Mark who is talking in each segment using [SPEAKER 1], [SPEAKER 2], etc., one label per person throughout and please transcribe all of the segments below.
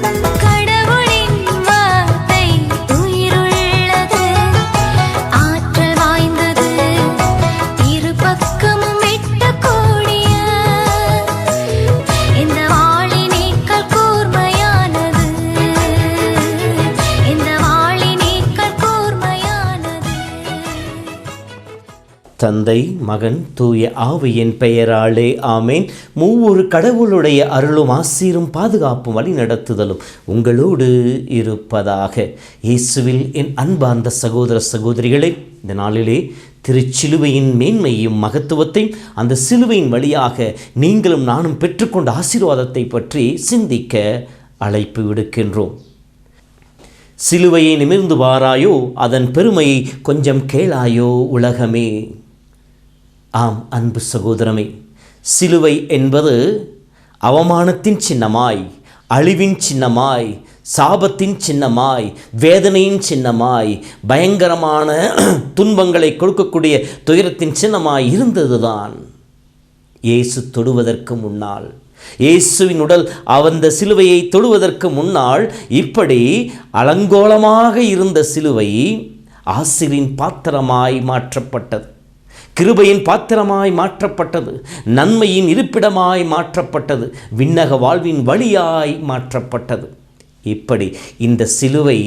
[SPEAKER 1] Bye.
[SPEAKER 2] தந்தை மகன் தூய ஆவியின் பெயராலே ஆமேன். மூவொரு கடவுளுடைய அருளும் ஆசீரும் பாதுகாப்பும் வழி நடத்துதலும் உங்களோடு இருப்பதாக. இயேசுவில் என் அன்பார்ந்த சகோதர சகோதரிகளே இந்த நாளிலே திருச்சிலுவையின் மேன்மையும் மகத்துவத்தையும் அந்த சிலுவையின் வழியாக நீங்களும் நானும் பெற்றுக்கொண்ட ஆசீர்வாதத்தை பற்றி சிந்திக்க அழைப்பு விடுக்கின்றோம். சிலுவையை நிமிர்ந்து வாராயோ அதன் பெருமையை கொஞ்சம் கேளாயோ உலகமே. ஆம் அன்பு சகோதரமே. சிலுவை என்பது அவமானத்தின் சின்னமாய் அழிவின் சின்னமாய் சாபத்தின் சின்னமாய் வேதனையின் சின்னமாய் பயங்கரமான துன்பங்களை கொடுக்கக்கூடிய துயரத்தின் சின்னமாய் இருந்ததுதான். இயேசு தொடுவதற்கு முன்னால் இயேசுவின் உடல் அந்த சிலுவையை தொடுவதற்கு முன்னால் இப்படி அலங்கோலமாக இருந்த சிலுவை ஆசிரியின் பாத்திரமாய் மாற்றப்பட்டது. கிருபையின் பாத்திரமாய் மாற்றப்பட்டது நன்மையின் இருப்பிடமாய் மாற்றப்பட்டது விண்ணக வாழ்வின் வழியாய் மாற்றப்பட்டது. இப்படி இந்த சிலுவை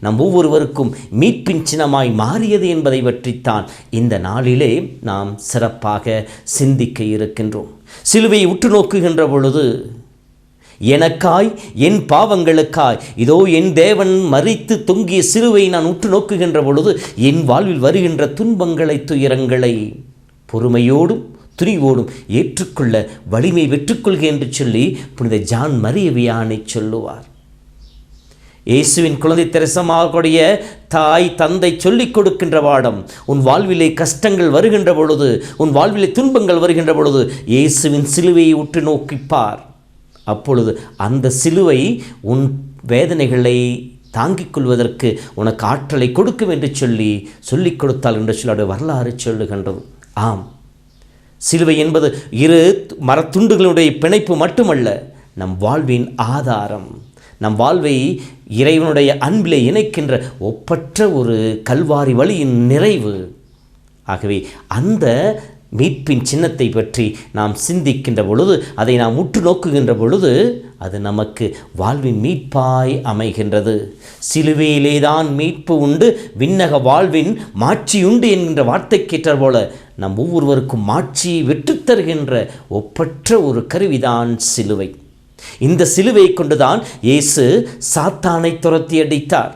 [SPEAKER 2] நம் ஒவ்வொருவருக்கும் மீட்பின் சின்னமாய் மாறியது என்பதை பற்றித்தான் இந்த நாளிலே நாம் சிறப்பாக சிந்திக்க இருக்கின்றோம். சிலுவையை உற்று நோக்குகின்ற பொழுது எனக்காய் என் பாவங்களுக்காய். இதோ என் தேவன் மறித்து தொங்கிய சிறுவை நான் உற்று நோக்குகின்ற பொழுது என் வாழ்வில் வருகின்ற துன்பங்களை துயரங்களை பொறுமையோடும் துணிவோடும் ஏற்றுக்கொள்ள வலிமை வெற்றுக்கொள்க என்று சொல்லி புனித ஜான் மரியவியானை சொல்லுவார். இயேசுவின் குழந்தை திரசமாகக்கூடிய தாய் தந்தை சொல்லிக் கொடுக்கின்ற பாடம் உன் வாழ்விலே கஷ்டங்கள் வருகின்ற பொழுது உன் வாழ்விலே துன்பங்கள் வருகின்ற பொழுது இயேசுவின் சிலுவையை உற்று நோக்கிப்பார். அப்பொழுது அந்த சிலுவை உன் வேதனைகளை தாங்கிக் கொள்வதற்கு உனக்கு ஆற்றலை கொடுக்கும் என்று சொல்லி சொல்லிக் கொடுத்தால் என்று சொல்லி அவருடைய வரலாறு சொல்லுகின்றது. ஆம். சிலுவை என்பது இரு மரத்துண்டுகளுடைய பிணைப்பு மட்டுமல்ல நம் வாழ்வின் ஆதாரம். நம் வாழ்வை இறைவனுடைய அன்பிலே இணைக்கின்ற ஒப்பற்ற ஒரு கல்வாரி வழியின் நிறைவு. ஆகவே அந்த மீட்பின் சின்னத்தை பற்றி நாம் சிந்திக்கின்ற பொழுது அதை நாம் உற்று நோக்குகின்ற பொழுது அது நமக்கு வாழ்வின் மீட்பாய் அமைகின்றது. சிலுவையிலேதான் மீட்பு உண்டு விண்ணக வாழ்வின் மாட்சியுண்டு என்கின்ற வார்த்தைக்கேற்ற போல நம் ஒவ்வொருவருக்கும் மாட்சியை வெற்றுத்தருகின்ற ஒப்பற்ற ஒரு கருவிதான் சிலுவை. இந்த சிலுவை கொண்டுதான் இயேசு சாத்தானை துரத்தி அடித்தார்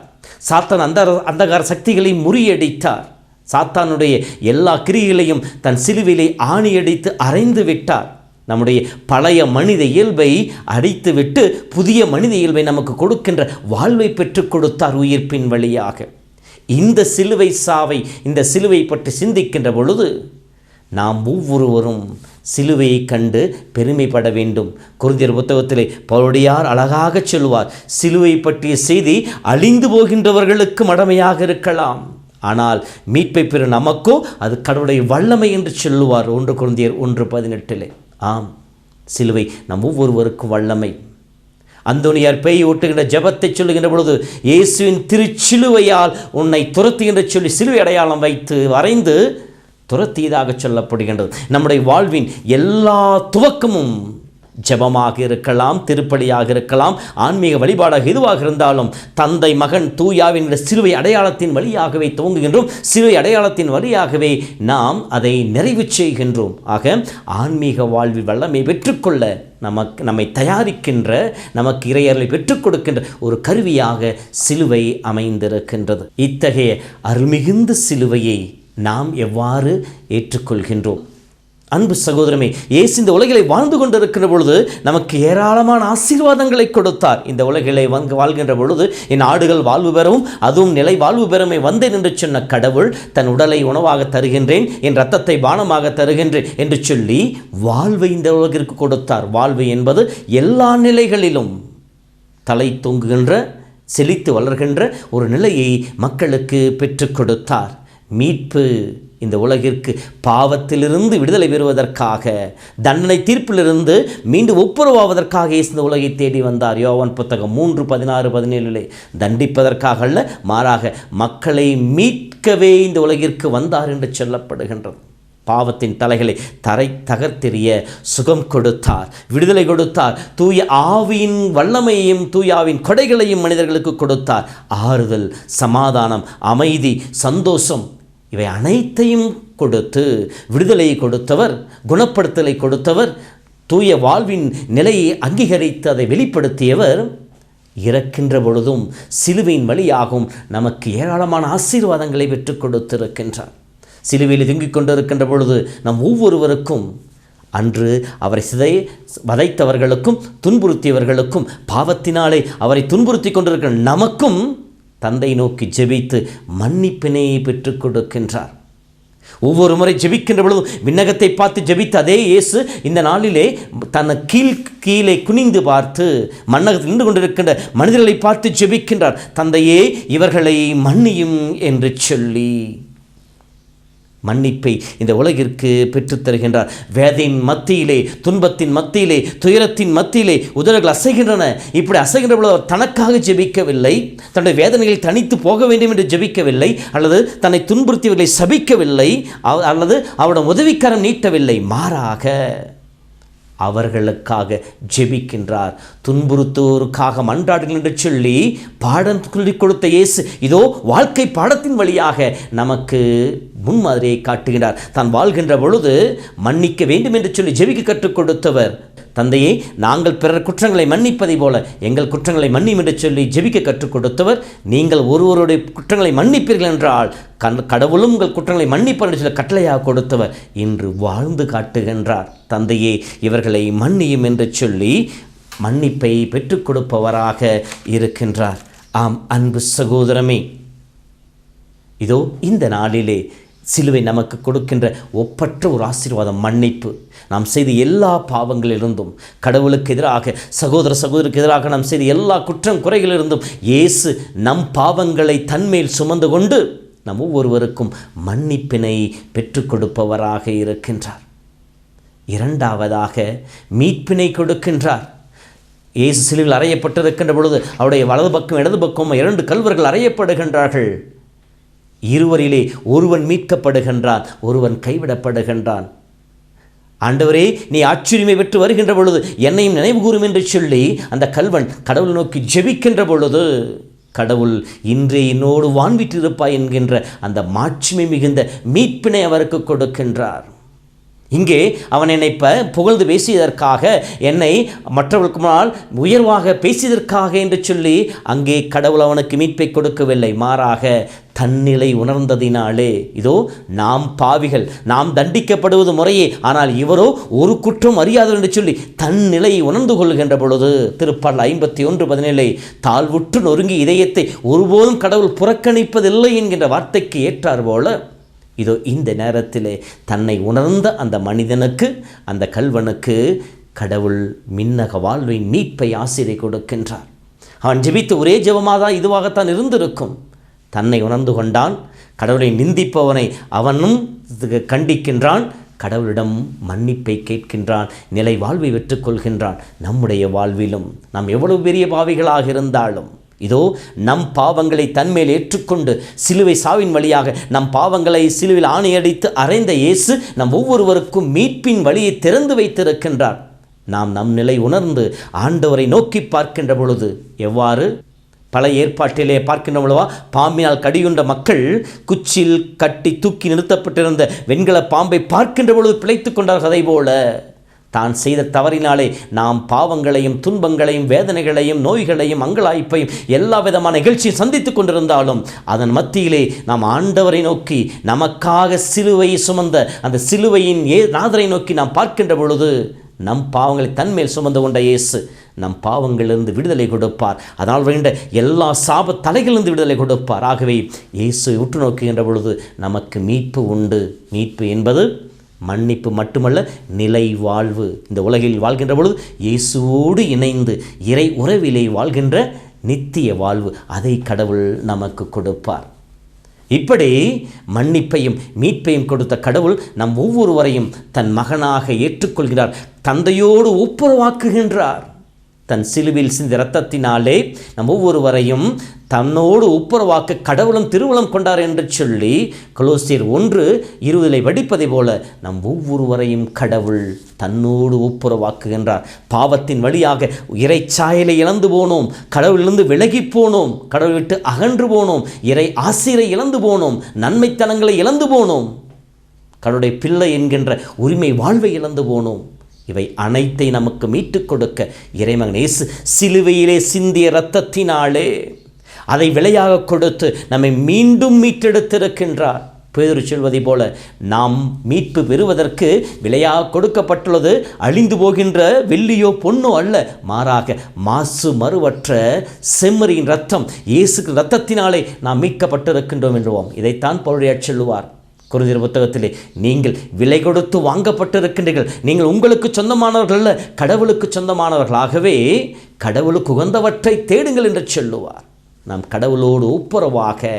[SPEAKER 2] சாத்தான் அந்த அந்தகார சக்திகளை முறியடித்தார். சாத்தானுடைய எல்லா கிரிகளையும் தன் சிலுவிலை ஆணியடித்து அரைந்து விட்டார். நம்முடைய பழைய மனித இயல்பை அடித்துவிட்டு புதிய மனித இயல்பை நமக்கு கொடுக்கின்ற வாழ்வை பெற்றுக் கொடுத்தார் உயிர்ப்பின் வழியாக. இந்த சிலுவை சாவை இந்த சிலுவை பற்றி சிந்திக்கின்ற பொழுது நாம் ஒவ்வொருவரும் சிலுவையை கண்டு பெருமைப்பட வேண்டும். குருந்தியர் புத்தகத்திலே பவுடியார் அழகாக சொல்வார் சிலுவை பற்றிய செய்தி அழிந்து போகின்றவர்களுக்கு மடமையாக இருக்கலாம். ஆனால் மீட்பை பெறும் நமக்கோ அது கடவுளுடைய வல்லமை என்று சொல்லுவார். ஒன்று குழந்தையர் ஒன்று பதினெட்டிலே. ஆம் சிலுவை நம் ஒவ்வொருவருக்கும் வல்லமை. அந்தோனியார் பேய் ஓட்டுகின்ற ஜபத்தை சொல்லுகின்ற பொழுது இயேசுவின் திருச்சிலுவையால் உன்னை துரத்துகின்ற சொல்லி சிலுவை அடையாளம் வைத்து வரைந்து துரத்தியதாக சொல்லப்படுகின்றது. நம்முடைய வாழ்வின் எல்லா துவக்கமும் ஜெபமாக இருக்கலாம் திருப்பலியாக இருக்கலாம் ஆன்மீக வழிபாடாக எதுவாக இருந்தாலும் தந்தை மகன் தூயாவின் சிலுவை அடையாளத்தின் வழியாகவே துவங்குகின்றோம். சிலுவை அடையாளத்தின் வழியாகவே நாம் அதை நிறைவு செய்கின்றோம். ஆக ஆன்மீக வாழ்வில் வல்லமை பெற்றுக்கொள்ள நமக்கு நம்மை தயாரிக்கின்ற நமக்கு இறையர்களை பெற்றுக் கொடுக்கின்ற ஒரு கருவியாக சிலுவை அமைந்திருக்கின்றது. இத்தகைய அருள்மிகுந்த சிலுவையை நாம் எவ்வாறு ஏற்றுக்கொள்கின்றோம்? அன்பு சகோதரமே இயேசு இந்த உலகிலே வாழ்ந்து கொண்டிருக்கிற பொழுது நமக்கு ஏராளமான ஆசீர்வாதங்களை கொடுத்தார். இந்த உலகிலே வந்து வாழ்கின்ற பொழுது என் ஆடுகள் வாழ்வு பெறவும் அதுவும் நிலை வாழ்வு பெறமே வந்தேன் என்று சொன்ன கடவுள் தன் உடலை உணவாக தருகின்றேன் என் ரத்தத்தை பானமாக தருகின்றேன் என்று சொல்லி வாழ்வை இந்த உலகிற்கு கொடுத்தார். வாழ்வு என்பது எல்லா நிலைகளிலும் தலை தொங்குகின்ற செழித்து வளர்கின்ற ஒரு நிலையை மக்களுக்கு பெற்றுக் கொடுத்தார். மீட்பு இந்த உலகிற்கு பாவத்திலிருந்து விடுதலை பெறுவதற்காக தண்டனை தீர்ப்பிலிருந்து மீண்டும் ஒப்புரவாவதற்காக இந்த உலகை தேடி வந்தார். யோவன் புத்தகம் மூன்று பதினாறு பதினேழிலே தண்டிப்பதற்காக அல்ல மாறாக மக்களை மீட்கவே இந்த உலகிற்கு வந்தார் என்று சொல்லப்படுகின்றது. பாவத்தின் தலைகளை தரை தகர்த்தெறிய சுகம் கொடுத்தார் விடுதலை கொடுத்தார் தூய ஆவியின் வல்லமையையும் தூயாவின் கொடைகளையும் மனிதர்களுக்கு கொடுத்தார். ஆறுதல் சமாதானம் அமைதி சந்தோஷம் இவை அனைத்தையும் கொடுத்து விடுதலை கொடுத்தவர் குணப்படுத்தலை கொடுத்தவர் தூய வாழ்வின் நிலையை அங்கீகரித்து அதை வெளிப்படுத்தியவர் இறக்கின்ற பொழுதும் சிலுவையின் வழியாகவும் நமக்கு ஏராளமான ஆசீர்வாதங்களை பெற்றுக் கொடுத்திருக்கின்றார். சிலுவையில் தொங்கிக் கொண்டிருக்கின்ற பொழுது நம் ஒவ்வொருவருக்கும் அன்று அவரை சிதை வதைத்தவர்களுக்கும் துன்புறுத்தியவர்களுக்கும் பாவத்தினாலே அவரை துன்புறுத்தி கொண்டிருக்கிற நமக்கும் தந்தை நோக்கி ஜெபித்து மன்னிப்பினை பெற்றுக் கொடுக்கின்றார். ஒவ்வொரு முறை ஜெபிக்கின்ற பொழுதும் விண்ணகத்தை பார்த்து ஜெபித்த அதே இயேசு இந்த நாளிலே தன்னை கீழ் கீழே குனிந்து பார்த்து மன்னகத்தில் நின்று கொண்டிருக்கின்ற மனிதர்களை பார்த்து ஜெபிக்கின்றார். தந்தையே இவர்களை மன்னியும் என்று சொல்லி. மன்னிப்பை இந்த உலகிற்கு பெற்றுத்தருகின்றார் வேதையின் மத்தியிலே துன்பத்தின் மத்தியிலே துயரத்தின் மத்தியிலே உதடுகள் அசைகின்றன. இப்படி அசைகின்ற பொழுது அவர் தனக்காக ஜெபிக்கவில்லை. தன்னுடைய வேதனைகளை தனித்து போக வேண்டும் என்று ஜெபிக்கவில்லை. அல்லது தன்னை துன்புறுத்தியவர்களை சபிக்கவில்லை. அவ- அல்லது அவருடைய உதவிக்காரம் நீட்டவில்லை. மாறாக அவர்களுக்காக ஜெபிக்கின்றார். துன்புறுத்தோருக்காக மன்றாடுங்கள் என்று சொல்லி பாடம் சொல்லிக் கொடுத்த இயேசு இதோ வாழ்க்கை பாடத்தின் வழியாக நமக்கு முன்மாதிரியை காட்டுகிறார். தான் வாழ்கின்ற பொழுது மன்னிக்க வேண்டும் என்று சொல்லி ஜெபிக்க கற்றுக் கொடுத்தவர் தந்தையே நாங்கள் பிறர் குற்றங்களை மன்னிப்பதை போல எங்கள் குற்றங்களை மன்னியும் என்று சொல்லி ஜெபிக்க கற்றுக் கொடுத்தவர். நீங்கள் ஒருவருடைய குற்றங்களை மன்னிப்பீர்கள் என்றால் கண் கடவுளும் உங்கள் குற்றங்களை மன்னிப்பார் என்று சொல்லி கட்டளையாக கொடுத்தவர் இன்று வாழ்ந்து காட்டுகின்றார். தந்தையே இவர்களை மன்னியும் என்று சொல்லி மன்னிப்பை பெற்றுக் கொடுப்பவராக இருக்கின்றார். ஆம் அன்பு சகோதரமே இதோ இந்த நாளிலே சிலுவை நமக்கு கொடுக்கின்ற ஒப்பற்ற ஒரு ஆசீர்வாதம் மன்னிப்பு. நாம் செய்த எல்லா பாவங்களிலிருந்தும் கடவுளுக்கு எதிராக சகோதர சகோதரருக்கு எதிராக நாம் செய்த எல்லா குற்றம் குறைகளிலிருந்தும் இயேசு நம் பாவங்களை தன்மேல் சுமந்து கொண்டு நம் ஒவ்வொருவருக்கும் மன்னிப்பினை பெற்றுக் கொடுப்பவராக இருக்கின்றார். இரண்டாவதாக மீட்பினை கொடுக்கின்றார். இயேசு சிலுவில் அறையப்பட்டிருக்கின்ற பொழுது அவருடைய வலது பக்கம் இடது பக்கம் இரண்டு கல்வர்கள் அறையப்படுகின்றார்கள். இருவரிலே ஒருவன் மீட்கப்படுகின்றான் ஒருவன் கைவிடப்படுகின்றான். ஆண்டவரே நீ ஆச்சரியமை பெற்று வருகின்ற பொழுது என்னையும் நினைவுகூறும் என்று சொல்லி அந்த கல்வன் கடவுள் நோக்கி ஜெபிக்கின்ற பொழுது கடவுள் இன்றே என்னோடு வான்விட்டிருப்பாய் என்கின்ற அந்த மாட்சிமை மிகுந்த மீட்பினை அவருக்கு கொடுக்கின்றார். இங்கே அவன் என்னை ப புகழ்ந்து பேசியதற்காக என்னை மற்றவர்களுக்கு முன்னால் உயர்வாக பேசியதற்காக என்று சொல்லி அங்கே கடவுள் அவனுக்கு மீட்பை கொடுக்கவில்லை. மாறாக தன்னிலை உணர்ந்ததினாலே. இதோ நாம் பாவிகள் நாம் தண்டிக்கப்படுவது முறையே. ஆனால் இவரோ ஒரு குற்றம் அறியாதவர் என்று சொல்லி தன் நிலையை உணர்ந்து கொள்கின்ற பொழுது திருப்பால் ஐம்பத்தி ஒன்று பதினேழை தாழ்வுற்று நொறுங்கி இதயத்தை ஒருபோதும் கடவுள் புறக்கணிப்பதில்லை என்கின்ற வார்த்தைக்கு ஏற்றார் போல இதோ இந்த நேரத்திலே தன்னை உணர்ந்த அந்த மனிதனுக்கு அந்த கல்வனுக்கு கடவுள் மின்னக வாழ்வை மீட்பை ஆசிரியை கொடுக்கின்றார். அவன் ஜெபித்த ஒரே ஜெபமாக தான் இதுவாகத்தான் இருந்திருக்கும். தன்னை உணர்ந்து கொண்டான் கடவுளை நிந்திப்பவனை அவனும் கண்டிக்கின்றான் கடவுளிடம் மன்னிப்பை கேட்கின்றான் நிலை வாழ்வை வெற்றுக்கொள்கின்றான் நம்முடைய வாழ்விலும் நாம் எவ்வளவு பெரிய பாவிகளாக இருந்தாலும் இதோ நம் பாவங்களை தன்மேல் ஏற்றுக்கொண்டு சிலுவை சாவின் வழியாக நம் பாவங்களை சிலுவில் ஆணையடித்து அறைந்த இயேசு நம் ஒவ்வொருவருக்கும் மீட்பின் வழியை திறந்து வைத்திருக்கின்றார். நாம் நம் நிலை உணர்ந்து ஆண்டவரை நோக்கி பார்க்கின்ற பொழுது எவ்வாறு? பல ஏற்பாட்டிலே பார்க்கின்ற பொழுவா பாம்பினால் கடியுண்ட மக்கள் குச்சில் கட்டி தூக்கி நிறுத்தப்பட்டிருந்த வெண்கல பாம்பை பார்க்கின்ற பொழுது பிழைத்துக் கொண்டார்கள். அதை போல தான் செய்த தவறினாலே நாம் பாவங்களையும் துன்பங்களையும் வேதனைகளையும் நோய்களையும் அங்கலாய்ப்பையும் எல்லா விதமான நிகழ்ச்சியும் சந்தித்துக் கொண்டிருந்தாலும் அதன் மத்தியிலே நாம் ஆண்டவரை நோக்கி நமக்காக சிலுவையை சுமந்த அந்த சிலுவையின் ஏ நாதரை நோக்கி நாம் பார்க்கின்ற பொழுது நம் பாவங்களை தன்மேல் சுமந்து கொண்ட இயேசு நம் பாவங்களிலிருந்து விடுதலை கொடுப்பார். அதனால் வேண்ட எல்லா சாப தலைகளிலிருந்து விடுதலை கொடுப்பார். ஆகவே இயேசு உற்று நோக்குகின்ற பொழுது நமக்கு மீட்பு உண்டு. மீட்பு என்பது மன்னிப்பு மட்டுமல்ல நிலை வாழ்வு. இந்த உலகில் வாழ்கின்ற பொழுது இயேசுவோடு இணைந்து இறை உறவிலே வாழ்கின்ற நித்திய வாழ்வு அதை கடவுள் நமக்கு கொடுப்பார். இப்படி மன்னிப்பையும் மீட்பையும் கொடுத்த கடவுள் நம் ஒவ்வொருவரையும் தன் மகனாக ஏற்றுக்கொள்கிறார் தந்தையோடு ஒப்புரவாக்குகின்றார். தன் சிலுவில் சிந்த இரத்தத்தினாலே நம் ஒவ்வொருவரையும் தன்னோடு ஒப்புரவாக்க கடவுளும் திருவுளம் கொண்டார் என்று சொல்லி கொலோசியர் ஒன்று இருபதிலை வடிப்பதை போல நம் ஒவ்வொருவரையும் கடவுள் தன்னோடு ஒப்புரவாக்குகின்றார். பாவத்தின் வழியாக இறைச்சாயலை இழந்து போனோம். கடவுளிலிருந்து விலகி போனோம். கடவுள் விட்டு அகன்று போனோம். இறை ஆசிரை இழந்து போனோம். நன்மைத்தனங்களை இழந்து போனோம். கடவுளுடைய பிள்ளை என்கின்ற உரிமை வாழ்வை இழந்து போனோம். இவை அனைத்தை நமக்கு மீட்டுக் கொடுக்க இறைமகன் இயேசு சிலுவையிலே சிந்திய இரத்தத்தினாலே அதை விலையாக கொடுத்து நம்மை மீண்டும் மீட்டெடுத்திருக்கின்றார். பேதுரு சொல்வதை போல நாம் மீட்பு பெறுவதற்கு விலையாக கொடுக்கப்பட்டுள்ளது அழிந்து போகின்ற வெள்ளியோ பொன்னோ அல்ல. மாறாக மாசு மறுவற்ற செம்மறியின் ரத்தம் இயேசுக்கு ரத்தத்தினாலே நாம் மீட்கப்பட்டிருக்கின்றோம் என்றுவோம். இதைத்தான் பவுழையாச் சொல்லுவார். குருதிர புத்தகத்திலே நீங்கள் விலை கொடுத்து வாங்கப்பட்டிருக்கின்றீர்கள். நீங்கள் உங்களுக்கு சொந்தமானவர்கள் அல்ல கடவுளுக்கு சொந்தமானவர்களாகவே கடவுளுக்கு உகந்தவற்றை தேடுங்கள் என்று சொல்லுவார். நாம் கடவுளோடு ஒப்புரவாக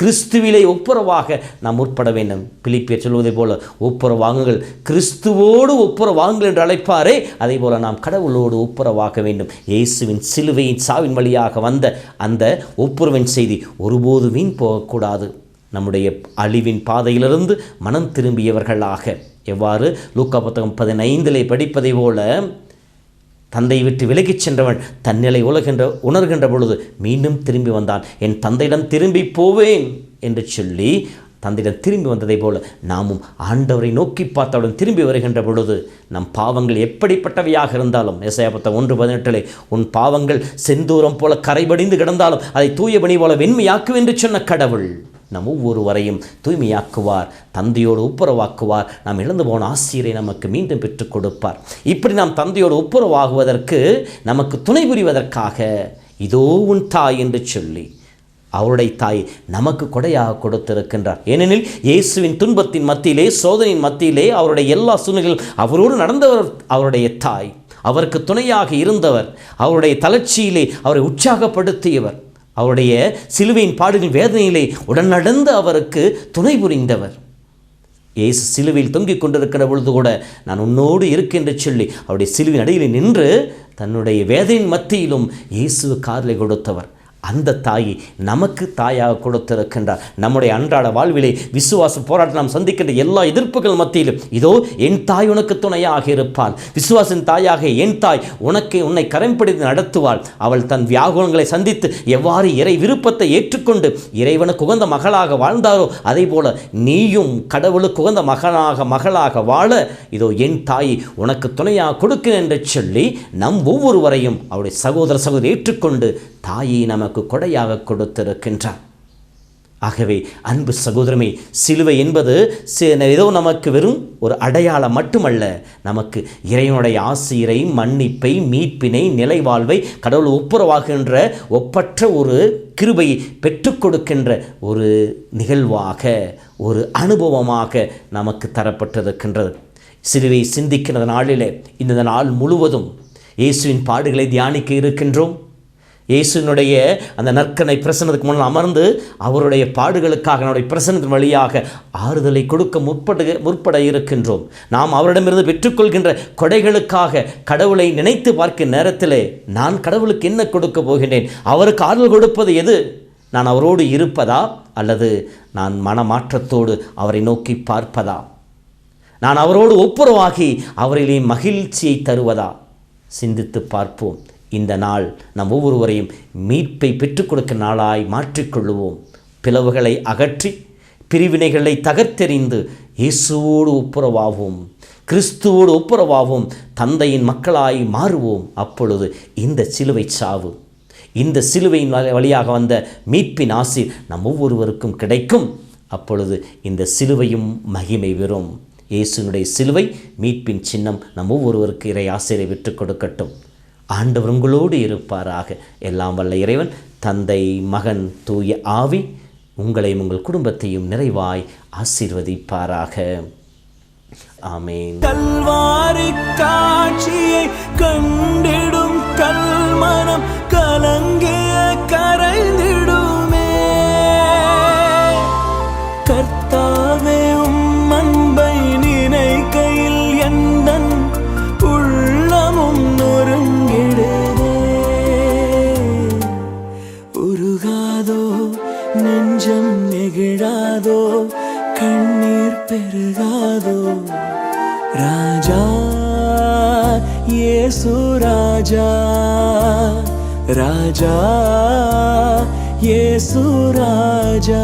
[SPEAKER 2] கிறிஸ்துவிலே ஒப்புரவாக நாம் முற்பட வேண்டும். பிலிப்பியர் சொல்வதைப் போல ஒப்புரவாங்குங்கள் கிறிஸ்துவோடு ஒப்புரவாங்குங்கள் என்று அழைப்பாரே அதே போல நாம் கடவுளோடு ஒப்புரவாக வேண்டும். இயேசுவின் சிலுவையின் சாவின் வழியாக வந்த அந்த ஒப்புரவின் செய்தி ஒருபோது வீண் போகக்கூடாது. நம்முடைய அழிவின் பாதையிலிருந்து மனம் திரும்பியவர்களாக. எவ்வாறு? லூக்கா புத்தகம் பதினைந்திலே படிப்பதை போல தந்தை விட்டு விலகிச் சென்றவன் தன்னிலை உலகின்ற உணர்கின்ற பொழுது மீண்டும் திரும்பி வந்தான். என் தந்தையிடம் திரும்பி போவேன் என்று சொல்லி தந்தையிடம் திரும்பி வந்ததைப் போல நாமும் ஆண்டவரை நோக்கி பார்த்தவுடன் திரும்பி வருகின்ற பொழுது நம் பாவங்கள் எப்படிப்பட்டவையாக இருந்தாலும் இசையாபத்தம் ஒன்று பதினெட்டிலே உன் பாவங்கள் செந்தூரம் போல கரைபடிந்து கிடந்தாலும் அதை தூய பணி போல வெண்மையாக்கும் என்று சொன்ன கடவுள். நம் ஒவ்வொருவரையும் தூய்மையாக்குவார் தந்தையோடு ஒப்புரவாக்குவார். நாம் இழந்து போன ஆசிரியரை நமக்கு மீண்டும் பெற்றுக் கொடுப்பார். இப்படி நாம் தந்தையோடு ஒப்புரவாகுவதற்கு நமக்கு துணை புரிவதற்காக இதோ உன் தாய் என்று சொல்லி அவருடைய தாய் நமக்கு கொடையாக கொடுத்திருக்கின்றார். ஏனெனில் இயேசுவின் துன்பத்தின் மத்தியிலே சோதனையின் மத்தியிலே அவருடைய எல்லா சூழ்நிலைகள் அவரோடு நடந்தவர் அவருடைய தாய். அவருக்கு துணையாக இருந்தவர் அவருடைய தளர்ச்சியிலே அவரை உற்சாகப்படுத்தியவர். அவருடைய சிலுவையின் பாடுகளின் வேதனையிலே உடன் நடந்து அவருக்கு துணை புரிந்தவர். இயேசு சிலுவையில் தொங்கிக் கொண்டிருக்கிற பொழுது கூட நான் உன்னோடு இருக்கேன் சொல்லி அவருடைய சிலுவின் அடியில் நின்று தன்னுடைய வேதையின் மத்தியிலும் இயேசு காதலை கொடுத்தவர். அந்த தாயை நமக்கு தாயாக கொடுத்திருக்கின்றார். நம்முடைய அன்றாட வாழ்விலே விசுவாச போராட்டம் நாம் சந்திக்கின்ற எல்லா எதிர்ப்புகள் மத்தியிலும் இதோ என் தாய் உனக்கு துணையாக இருப்பாள் விசுவாசின் தாயாக என் தாய் உனக்கு உன்னை கரம்பிடித்து நடத்துவாள். அவள் தன் வியாகுலங்களை சந்தித்து எவ்வாறு இறை விருப்பத்தை ஏற்றுக்கொண்டு இறைவனுக்கு உகந்த மகளாக வாழ்ந்தாரோ அதே போல நீயும் கடவுளுக்கு உகந்த மகனாக மகளாக வாழ இதோ என் தாய் உனக்கு துணையாக கொடுக்கிறேன் என்று சொல்லி நம் ஒவ்வொருவரையும் அவருடைய சகோதர சகோதரி ஏற்றுக்கொண்டு தாயை நமக்கு கொடையாக கொடுத்திருக்கின்றார். ஆகவே அன்பு சகோதரமே சிலுவை என்பது ஏதோ நமக்கு வெறும் ஒரு அடையாளம் மட்டுமல்ல. நமக்கு இறைவனுடைய ஆசிரியரை மன்னிப்பை மீட்பினை நிலைவாழ்வை கடவுள் ஒப்புரவாகின்ற ஒப்பற்ற ஒரு கிருபையை பெற்றுக் கொடுக்கின்ற ஒரு நிகழ்வாக ஒரு அனுபவமாக நமக்கு தரப்பட்டிருக்கின்றது. சிலுவை சிந்திக்கின்ற நாளிலே இந்த நாள் முழுவதும் இயேசுவின் பாடுகளை தியானிக்க இருக்கின்றோம். இயேசுனுடைய அந்த நற்கனை பிரசனத்துக்கு முன்னால் அமர்ந்து அவருடைய பாடுகளுக்காக நம்முடைய பிரசனத்தின் வழியாக ஆறுதலை கொடுக்க முற்படுக முற்பட இருக்கின்றோம். நாம் அவரிடமிருந்து பெற்றுக்கொள்கின்ற கொடைகளுக்காக கடவுளை நினைத்து பார்க்கும் நேரத்திலே நான் கடவுளுக்கு என்ன கொடுக்க போகின்றேன்? அவருக்கு ஆறுதல் கொடுப்பது எது? நான் அவரோடு இருப்பதா? அல்லது நான் மனமாற்றத்தோடு அவரை நோக்கி பார்ப்பதா? நான் அவரோடு ஒப்புரவாகி அவரிலே மகிழ்ச்சியை தருவதா? சிந்தித்து பார்ப்போம். இந்த நாள் நம் ஒவ்வொருவரையும் மீட்பை பெற்றுக் கொடுக்க நாளாய் மாற்றிக்கொள்ளுவோம். பிளவுகளை அகற்றி பிரிவினைகளை தகர்த்தெறிந்து இயேசுவோடு ஒப்புரவாகவும் கிறிஸ்துவோடு ஒப்புரவாவோம் தந்தையின் மக்களாய் மாறுவோம். அப்பொழுது இந்த சிலுவை சாவு. இந்த சிலுவையின் வழியாக வந்த மீட்பின் ஆசி நம் ஒவ்வொருவருக்கும் கிடைக்கும். அப்பொழுது இந்த சிலுவையும் மகிமை பெறும். இயேசுனுடைய சிலுவை மீட்பின் சின்னம் நம் ஒவ்வொருவருக்கு இறை ஆசிரியரை விட்டுக் கொடுக்கட்டும். ஆண்டவர் உங்களோடு இருப்பாராக. எல்லாம் வல்ல இறைவன் தந்தை மகன் தூய ஆவி உங்களையும் உங்கள் குடும்பத்தையும் நிறைவாய் ஆசீர்வதிப்பாராக. ஆமேன்.
[SPEAKER 3] கல்வாரி காட்சியை கண்டிடும் கல்மனம் கலங்கிய கர கண்ணீர் பெருகாதோ ராஜா இயேசு ராஜா. ராஜா இயேசு ராஜா.